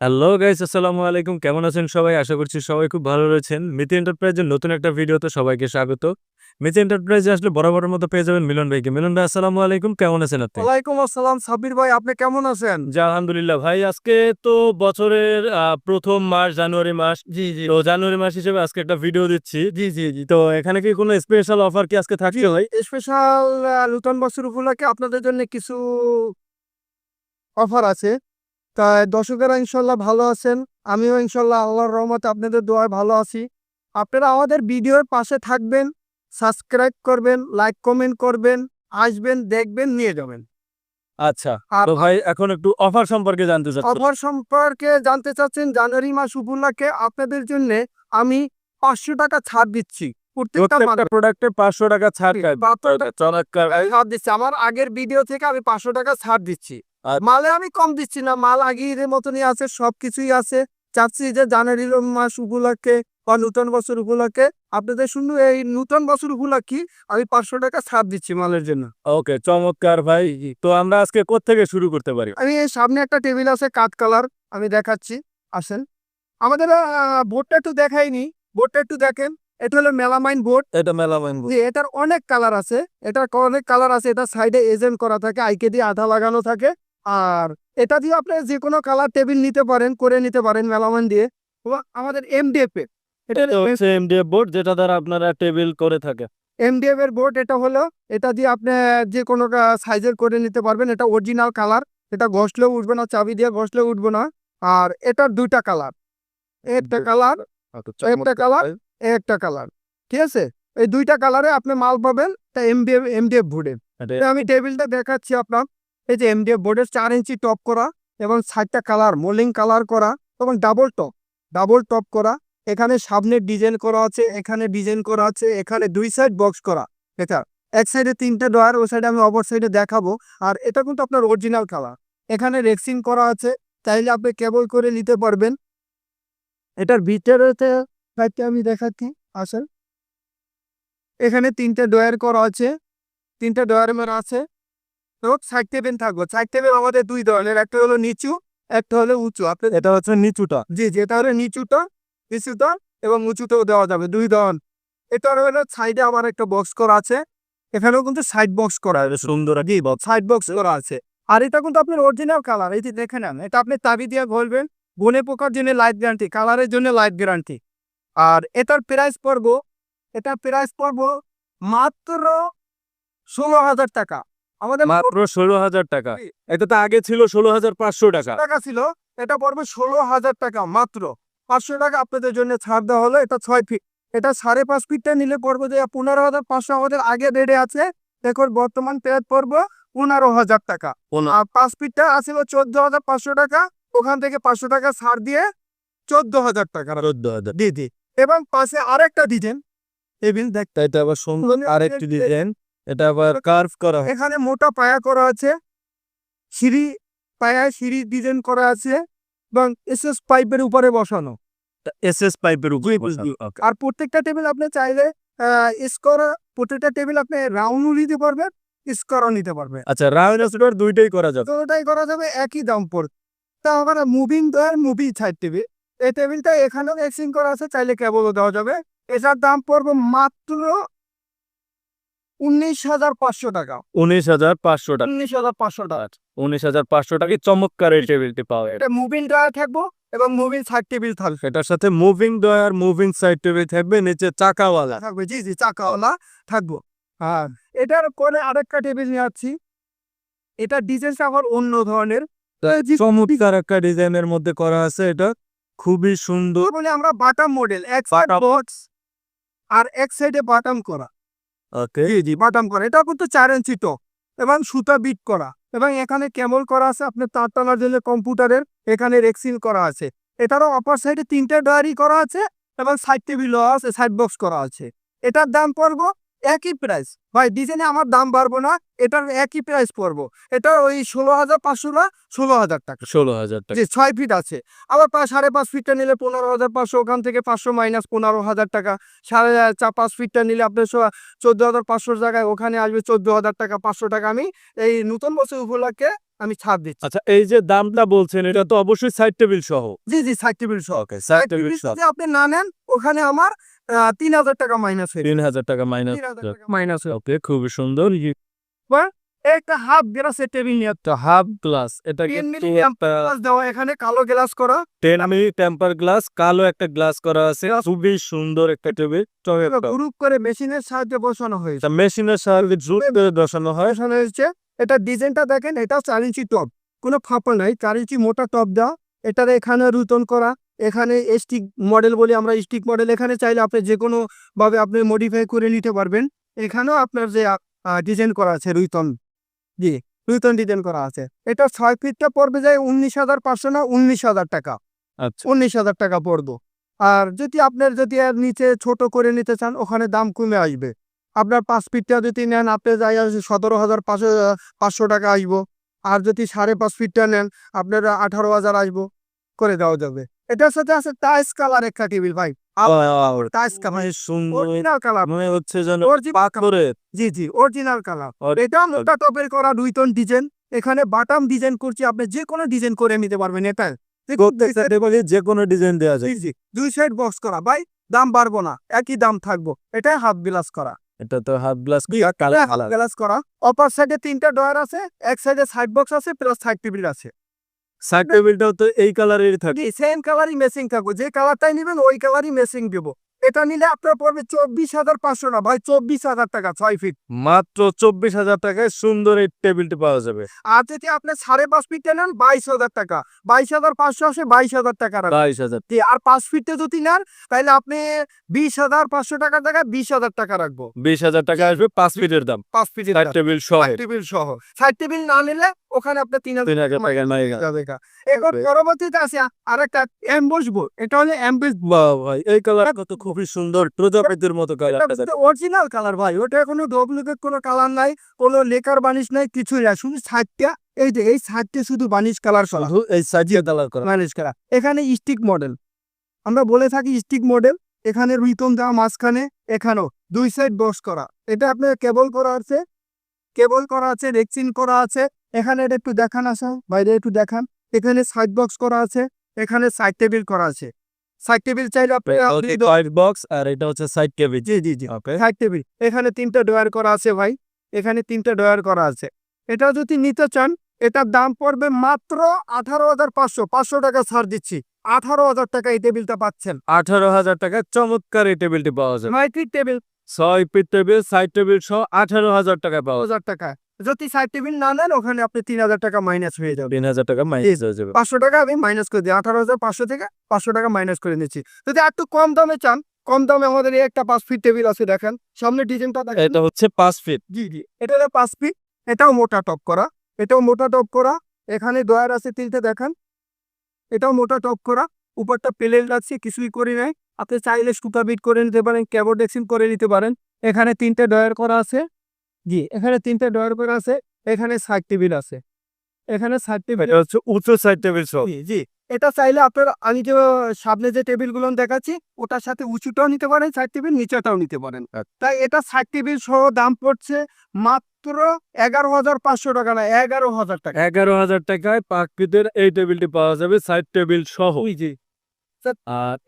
Hello guys আসসালামু আলাইকুম কেমন আছেন সবাই? আশা করছি সবাই খুব ভালো রয়েছেন। মিতি এন্টারপ্রাইজের নতুন একটা ভিডিওতে সবাইকে স্বাগত। মিতি এন্টারপ্রাইজে আসলে বরাবরের মতো পেয়ে যাবেন মিলন ভাইকে। মিলন ভাই আসসালামু আলাইকুম। কেমন আছেন আপনি? ওয়ালাইকুম আসসালাম। সাব্বির ভাই আপনি কেমন আছেন? জি আলহামদুলিল্লাহ। ভাই আজকে তো বছরের প্রথম মাস জানুয়ারি মাস। জি জি। তো জানুয়ারি মাস হিসেবে আজকে একটা ভিডিও দিচ্ছি। জি জি জি। তো এখানে কি কোনো স্পেশাল অফার কি আজকে থাকছে ভাই? স্পেশাল নূতন বছর উপলক্ষে আপনাদের জন্য কিছু অফার আছে। তাই দর্শকেরা ইনশাল্লাহ ভালো আছেন। আমিও ইনশাল্লাহ আল্লাহর রহমতে আপনাদের দোয়ায় ভালো আছি। আপনারা আমাদের ভিডিওর পাশে থাকবেন সাবস্ক্রাইব করবেন লাইক কমেন্ট করবেন আসবেন দেখবেন নিয়ে যাবেন। আচ্ছা তো ভাই এখন একটু অফার সম্পর্কে জানতে চাচ্ছি। অফার সম্পর্কে জানতে চাচ্ছেন জানুয়ারি মাস উপলক্ষে আপনাদের জন্য আমি পাঁচশো টাকা ছাড় দিচ্ছি। প্রত্যেকটা প্রোডাক্টে পাঁচশো টাকা ছাড় চমৎকার। ছাড় দিচ্ছি। আমার আগের ভিডিও থেকে আমি পাঁচশো টাকা ছাড় দিচ্ছি। মালে আমি কম দিচ্ছি না মাল আগের মতনই আছে সবকিছুই আছে। চাচ্ছি যে জানুয়ারি মাস উপলক্ষে বা নূতন বছর উপলক্ষে আপনাদের শুধু এই নূতন বছর উপলক্ষে আমি পাঁচশো টাকা ছাড় দিচ্ছি মালের জন্য। ওকে চমৎকার ভাই। তো আমরা আজকে কোত্থেকে শুরু করতে পারি? আমি সামনে একটা টেবিল আছে কাঠ কালার আমি দেখাচ্ছি। আসেন। আমাদের বোর্ডটা একটু দেখাইনি। বোর্ডটা একটু দেখেন। এটা হলো মেলামাইন বোর্ড। এটা মেলামাইন জি এটার অনেক কালার আছে। এটার অনেক কালার আছে। এটা সাইডে এজেন্ট করা থাকে আইকে দিয়ে আধা লাগানো থাকে। আর এটা দিয়ে আপনি যে কোনো কালার টেবিল নিতে পারেন করে নিতে পারেন মেলামান দিয়ে। আমাদের এমডিএফ এর। এটা হচ্ছে এমডিএফ বোর্ড যেটা দ্বারা আপনারা টেবিল করে থাকে। এমডিএফ এর বোর্ড এটা হলো এটা দিয়ে আপনি যে কোনো সাইজের করে নিতে পারবেন। এটা অরিজিনাল কালার এটা ঘষলেও উঠবে না চাবি দিয়ে ঘষলেও উঠবে না। আর এটার দুইটা কালার একটা কালার একটা কালার একটা কালার ঠিক আছে? এই দুইটা কালারে আপনি মাল পাবেন তা এমডিএফ বোর্ডে আমি টেবিলটা দেখাচ্ছি আপনার। এই যে এমডিএফ বোর্ডের চার ইঞ্চি টপ করা এবং সাইডটা কালার মোলিং কালার করা এবং ডাবল টপ ডাবল টপ করা। এখানে সামনের ডিজাইন করা আছে, এখানে ডিজাইন করা আছে, এখানে দুই সাইড বক্স করা। এটা এক সাইডে তিনটে ডয়ার ওই সাইডে আমি অপর সাইডে দেখাবো। আর এটা কিন্তু আপনার অরিজিনাল কালার এখানে রেক্সিং করা আছে, চাইলে আপনি কেবল করে নিতে পারবেন। এটার ভিতরেতে সাইডটা আমি দেখাচ্ছি, আসেন। এখানে তিনটে ডয়ার করা আছে, তিনটে ডয়ার মের আছে। তো সাইড টেবিল থাকব সাইড টেবিল আমাদের দুই ধরনের একটা হলো নিচু একটা হলো উঁচু। আপনি এটা হচ্ছে নিচুটা। জি যেটা হলো নিচুটা নিচুটা এবং উঁচুটাও দেওয়া যাবে দুই ধরন। এটা হলো সাইডে আমার একটা বক্স করা আছে। এখানেও কিন্তু সাইড বক্স করা আছে। সুন্দর জি সাইড বক্স করা আছে। আর এটা কিন্তু আপনার অরিজিনাল কালার এই যে দেখে নেন এটা আপনি তাবি দিয়ে বলবেন বনে পোকার জন্য লাইট গ্যারান্টি কালারের জন্য লাইট গ্যারান্টি আর এটার প্রাইস পড়ব এটা প্রাইস পড়ব মাত্র ষোলো হাজার টাকা। আমাদের মাত্র ষোলো হাজার টাকা। এটা তো আগে ছিল ষোলো হাজার পাঁচশো টাকা। টাকা ছিল এটা পড়বে ষোলো হাজার টাকা মাত্র। পাঁচশো টাকা আপনাদের জন্য ছাড় দেওয়া হলো এটা ছয় ফিট এটা সাড়ে পাঁচ ফিটটা নিলে পড়বে যে পনেরো হাজার পাঁচশো আমাদের আগে রেডে আছে। বর্তমান পেয়ার পড়ব পনেরো হাজার টাকা। আর পাঁচ ফিটটা আসিল চোদ্দ হাজার পাঁচশো টাকা। ওখান থেকে পাঁচশো টাকা ছাড় দিয়ে চোদ্দ হাজার টাকা চোদ্দ হাজার। দিদি এবং পাশে আরেকটা ডিজাইন টেবিল দেখ এটা আবার সুন্দর সুন্দর আরেকটি ডিজাইন এটা আবার কার্ভ করা এখানে মোটা পায়া করা আছে সিঁড়ি পায়ায় সিঁড়ি ডিজাইন করা আছে এবং এসএস পাইপের উপরে বসানো। এস এস পাইপের উপর. আর প্রত্যেকটা টেবিল আপনি চাইলে স্কোর প্রত্যেকটা টেবিল আপনি রাউন্ডও নিতে পারবেন স্কোরও নিতে পারবেন। আচ্ছা রাউন্ড স্কোয়ার দুইটাই করা যাবে। তো করা যাবে একই দাম পড়বে তা আমার মুভিং দেওয়ার মুভি সাইড টেবিল এই টেবিলটা এখানেও এক্সিং করা আছে চাইলে কেবলও দেওয়া যাবে। এটার দাম পড়বে মাত্র উনিশ হাজার পাঁচশো টাকা। উনিশ হাজার পাঁচশো টাকা। উনিশ হাজার পাঁচশো টাকা। উনিশ হাজার পাঁচশো টাকা চমৎকার এই টেবিলটি পাওয়া যায় এটা মুভিং ড্রায়ার থাকব এবং মুভিং সাইড টেবিল থাকবে। এটার সাথে মুভিং মুভিং সাইড টেবিল থাকবে নিচে চাকাওয়ালা। থাকবে জি জি চাকাওয়ালা থাকব। এটার করে আরেকটা টেবিল নিয়ে আসছি। এটা ডিজাইনটা আবার অন্য ধরনের। চমৎকার একটা ডিজাইনের মধ্যে করা আছে এটা। খুবই সুন্দর। বলে আমরা বাটাম মডেল এক সাইড. বক্স আর এক সাইডে বাটাম করা। ওকে। জি বাটাম করা। এটা কিন্তু চার ইঞ্চি টক এবং সুতা বিট করা। এবং এখানে কেবল করা আছে আপনার তার টানার জন্য কম্পিউটারের, এখানে রেক্সিল করা আছে। এটারও অপার সাইডে তিনটে ডায়ারি করা আছে এবং সাইড টেবিলও আছে সাইড বক্স করা আছে। এটার দাম পড়ব একই প্রাইস ভাই ডিজাইনে আমার দাম বাড়বো না এটার একই প্রাইস পড়ব। এটা ওই ষোলো হাজার পাঁচশো না ষোলো হাজার টাকা। ষোলো হাজার টাকা। যে ছয় ফিট আছে। আবার পা- সাড়ে পাঁচ ফিটটা নিলে পনেরো হাজার পাঁচশো ওখান থেকে পাঁচশো মাইনাস পনেরো হাজার টাকা। সাড়ে চার পাঁচ ফিটটা নিলে আপনার চোদ্দ হাজার পাঁচশোর জায়গায় ওখানে আসবে চোদ্দ হাজার টাকা পাঁচশো টাকা। আমি এই নতুন বছর উপলক্ষে আমি ছাড় দিচ্ছি। আচ্ছা এই যে দামটা বলছেন এটা তো অবশ্যই সাইড টেবিল সহ। জি জি সাইড টেবিল সহ। সাইড টেবিল সহ। আপনি না নেন ওখানে আমার তিন হাজার টাকা মাইনাস হয়ে তিন হাজার টাকা মাইনাস মাইনাস হয়ে ওকে খুবই সুন্দর। একটা হাফ গ্লাসের টেবিল নিয়ে তো হাফ গ্লাস এটা গ্লাস দেওয়া এখানে কালো গ্লাস করা। টেন আমি টেম্পার গ্লাস কালো একটা গ্লাস করা আছে। খুবই সুন্দর একটা টেবিল গ্রুপ করে মেশিনের সাহায্যে বসানো হয়েছে। মেশিনের সাহায্যে জুট করে বসানো হয়। বসানো হয়েছে। এটা ডিজাইনটা দেখেন এটা চার ইঞ্চি টপ কোনো ফাঁপা নাই চার ইঞ্চি মোটা টপ দেওয়া। এটার এখানে রুতন করা। এখানে স্টিক মডেল বলি আমরা স্টিক মডেল এখানে চাইলে আপনি যে কোনো ভাবে আপনি মডিফাই করে নিতে পারবেন। এখানেও আপনার যে ডিজাইন করা আছে রুইতন জি রুইতন ডিজাইন করা আছে। এটা ছয় ফিটটা পড়বে যায় উনিশ হাজার পাঁচশো না উনিশ হাজার টাকা। আচ্ছা। উনিশ হাজার টাকা পড়ব। আর যদি আপনার যদি এর নিচে ছোট করে নিতে চান ওখানে দাম কমে আসবে। আপনার পাঁচ ফিটটা যদি নেন আপনি যাই আসবে সতেরো হাজার পাঁচশো পাঁচশো টাকা আসব। আর যদি সাড়ে পাঁচ ফিটটা নেন আপনার আঠারো হাজার আসব করে দেওয়া যাবে। এটার সাথে আছে টাইস কালার একটা টেবিল ভাই। টাইস কালার মানে অরিজিনাল কালার মনে হচ্ছে যেন জি জি অরিজিনাল কালার এটা মোটা টপের করা দুই ডিজাইন এখানে বাটাম ডিজাইন করছি আপনি যে কোনো ডিজাইন করে নিতে পারবেন এটা। যে কোনো ডিজাইন দেওয়া যায়। জি দুই সাইড বক্স করা। ভাই দাম বাড়বো না। একই দাম থাকব। এটাই হাফ বিলাস করা। এটা তো হাফ গ্লাস গ্লাস করা। অপার সাইডে তিনটা ডয়ার আছে এক সাইডে সাইড বক্স আছে প্লাস সাইড টেবিল আছে। সাইড টেবিলটাও তো এই কালারেরই থাকে সেম কালারই মেসিং থাকব। যে কালারটাই নেবেন ওই কালারই মেসিং দেবো। এটা নিলে আপনার পড়বে চব্বিশ হাজার পাঁচশো না ভাই চব্বিশ হাজার টাকা ছয় ফিট মাত্র চব্বিশ হাজার টাকায় সুন্দর এই টেবিলটি পাওয়া যাবে। আর যদি আপনি সাড়ে পাঁচ ফিটে নেন বাইশ হাজার টাকা। বাইশ হাজার পাঁচশো আসে বাইশ হাজার টাকা। বাইশ হাজার। আর পাঁচ ফিটে যদি নেন তাহলে আপনি বিশ হাজার পাঁচশো টাকার জায়গায় বিশ হাজার টাকা রাখব। বিশ হাজার টাকা আসবে পাঁচ ফিটের দাম। পাঁচ ফিটের টেবিল সহ। টেবিল সহ। সাইড টেবিল না নিলে ওখানে আপনার তিন হাজার। এখন। পরবর্তীতে আছে আর একটা এমবস বোর্ড এটা হলো বাহ ভাই এই কালার কত খুবই সুন্দর প্রজাপতির মতো কালার অরিজিনাল কালার ভাই ওটা কোনো ডুপ্লিকেট কোনো কালার নাই কোনো লেকার বানিশ নাই কিছুই না শুধু সাতটা এই যে এই সাতটা শুধু বানিশ কালার শুধু এই সাজিয়ে কালার করা। বানিশ করা। এখানে স্টিক মডেল আমরা বলে থাকি স্টিক মডেল এখানে রিতন দেওয়া মাঝখানে এখানেও দুই সাইড বক্স করা। এটা আপনার কেবল করা আছে কেবল করা আছে রেক্সিন করা আছে এখানে এটা একটু দেখান আসা বাইরে একটু দেখান। এখানে সাইড বক্স করা আছে এখানে সাইড টেবিল করা আছে। সাইড টেবিল চাইলে আপনি হোয়াইট বক্স আর এটা হচ্ছে সাইড টেবিল জি জি জি। ওকে সাইড টেবিল এখানে তিনটা ডয়ার করা আছে ভাই। এখানে তিনটা ডয়ার করা আছে। এটা যদি নিতে চান এটার দাম পড়বে মাত্র আঠারো হাজার পাঁচশো। পাঁচশো টাকা ছাড় দিচ্ছি। আঠারো হাজার টাকা এই টেবিলটা পাচ্ছেন। আঠারো হাজার টাকা চমৎকার এই টেবিলটি পাওয়া যাবে। নয় টেবিল ছয় ফিট টেবিল সাইড টেবিল সহ আঠারো হাজার টাকা পাওয়া হাজার টাকা। যদি সাইড টেবিল না নেন ওখানে আপনি তিন হাজার টাকা মাইনাস হয়ে যাবে। তিন হাজার টাকা মাইনাস হয়ে যাবে। পাঁচশো টাকা আমি মাইনাস করে দিই। আঠারো হাজার পাঁচশো থেকে পাঁচশো টাকা মাইনাস করে নিচ্ছি। যদি একটু কম দামে চান কম দামে আমাদের এই একটা পাঁচ ফিট টেবিল আছে দেখেন। সামনে ডিজাইনটা দেখেন। এটা হচ্ছে পাঁচ ফিট জি জি। এটা পাঁচ ফিট এটাও মোটা টপ করা। এটাও মোটা টপ করা। এখানে ডয়ার আছে তিনটে দেখান। এটাও মোটা টপ করা। উপরটা প্লেন রাখছি কিছুই করি নাই। আপনি চাইলে সুতা বিট করে নিতে পারেন ক্যাবো ডেক্সিন করে নিতে পারেন। এখানে তিনটে ডয়ার করা আছে। জি এখানে তিনটে ডয়ার করা আছে এখানে সাইড টেবিল আছে। এখানে সাইড টেবিল হচ্ছে উঁচু সাইড টেবিল সহ। জি জি এটা চাইলে আপনার আমি যে সামনে যে টেবিলগুলো দেখাচ্ছি ওটার সাথে উঁচুটাও নিতে পারেন সাইড টেবিল নিচেটাও নিতে পারেন। আচ্ছা। তাই এটা সাইড টেবিল সহ দাম পড়ছে মাত্র এগারো হাজার পাঁচশো টাকা না এগারো হাজার টাকা। এগারো হাজার টাকায় ফিটের এই টেবিলটি পাওয়া যাবে সাইড টেবিল সহ। জি।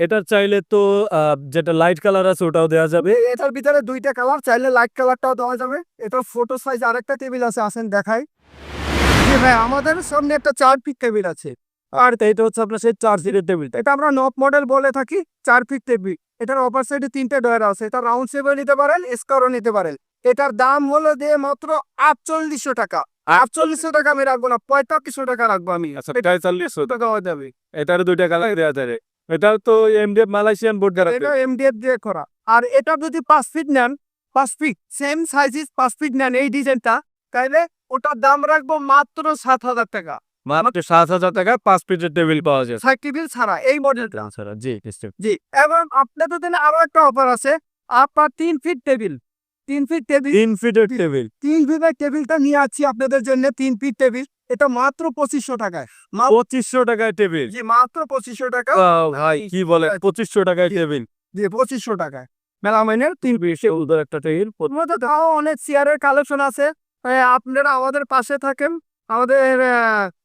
এটা চাইলে তো যেটা লাইট কালার আছে ওটাও দেওয়া যাবে। এটার ভিতরে দুইটা কালার চাইলে লাইট কালারটাও দেওয়া যাবে। এটা ফটো সাইজ আরেকটা টেবিল আছে আসেন দেখাই। জি ভাই আমাদের সামনে একটা চার ফিট টেবিল আছে। আর এটা হচ্ছে আপনার সেই চার সিটের টেবিলটা এটা আমরা নব মডেল বলে থাকি চার ফিট টেবিল এটার অপার সাইডে তিনটে ডয়ার আছে। এটা রাউন্ড শেপে নিতে পারেন স্কোয়ারও নিতে পারেন। এটার দাম হলো দিয়ে মাত্র আটচল্লিশশো টাকা। আটচল্লিশশো টাকা আমি রাখব না পঁয়তাল্লিশশো টাকা রাখব আমি। আচ্ছা পঁয়তাল্লিশ টাকা হয়ে যাবে। এটার দুইটা কালার দেওয়া যাবে। এটাও তো এমডিএফ মালয়েশিয়ান বোর্ড এটা এমডিএফ দিয়ে করা। আর এটা যদি পাঁচ ফিট নেন পাঁচ ফিট সেম সাইজিস পাঁচ ফিট নেন এই ডিজাইনটা তাইলে ওটার দাম রাখব মাত্র সাত হাজার টাকা। মাত্র সাত হাজার টাকায় পাঁচ ফিটের টেবিল পাওয়া যায়। সাইড টেবিল ছাড়া এই মডেলটা আচ্ছা জি। জি এবং আপনাদের জন্য আরও একটা অফার আছে আপনার তিন ফিট টেবিল তিন ফিট টেবিল তিন ফিটের টেবিল তিন ফিটের টেবিলটা নিয়ে আসছি আপনাদের জন্য তিন ফিট টেবিল এটা মাত্র পঁচিশশো টাকায়। মা- পঁচিশশো টাকায় টেবিল। জি মাত্র পঁচিশশো টাকা। ভাই কি বলে পঁচিশশো টাকায় টেবিল। জি পঁচিশশো টাকায়। মেলামাইনের তিন পিস একটা টেবিল। মধ্যে তাও অনেক চেয়ারের কালেকশন আছে। আপনারা আমাদের পাশে থাকেন। আমাদের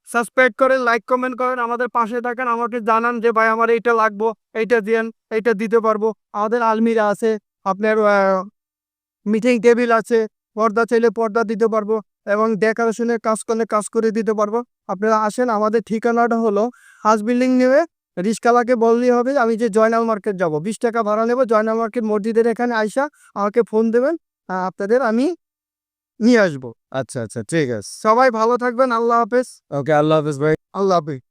সাবস্ক্রাইব করেন লাইক কমেন্ট করেন আমাদের পাশে থাকেন। আমাকে জানান যে ভাই আমার এইটা লাগবো এইটা দিয়েন এইটা দিতে পারব। আমাদের আলমিরা আছে। আপনার মিটিং টেবিল আছে। পর্দা চাইলে পর্দা দিতে পারব। এবং ডেকোরেশনের কাজ করলে কাজ করে দিতে পারব। আপনারা আসেন আমাদের ঠিকানাটা হলো হাউস বিল্ডিং নেবে রিস্কালাকে বললেই হবে আমি যে জয়নাল মার্কেট যাব। বিশ টাকা ভাড়া নেব জয়নাল মার্কেট মসজিদের এখানে আইসা আমাকে ফোন দেবেন আপনাদের আমি নিয়ে আসব। আচ্ছা আচ্ছা ঠিক আছে। সবাই ভালো থাকবেন আল্লাহ হাফেজ। ওকে আল্লাহ হাফেজ ভাই। আল্লাহ হাফেজ।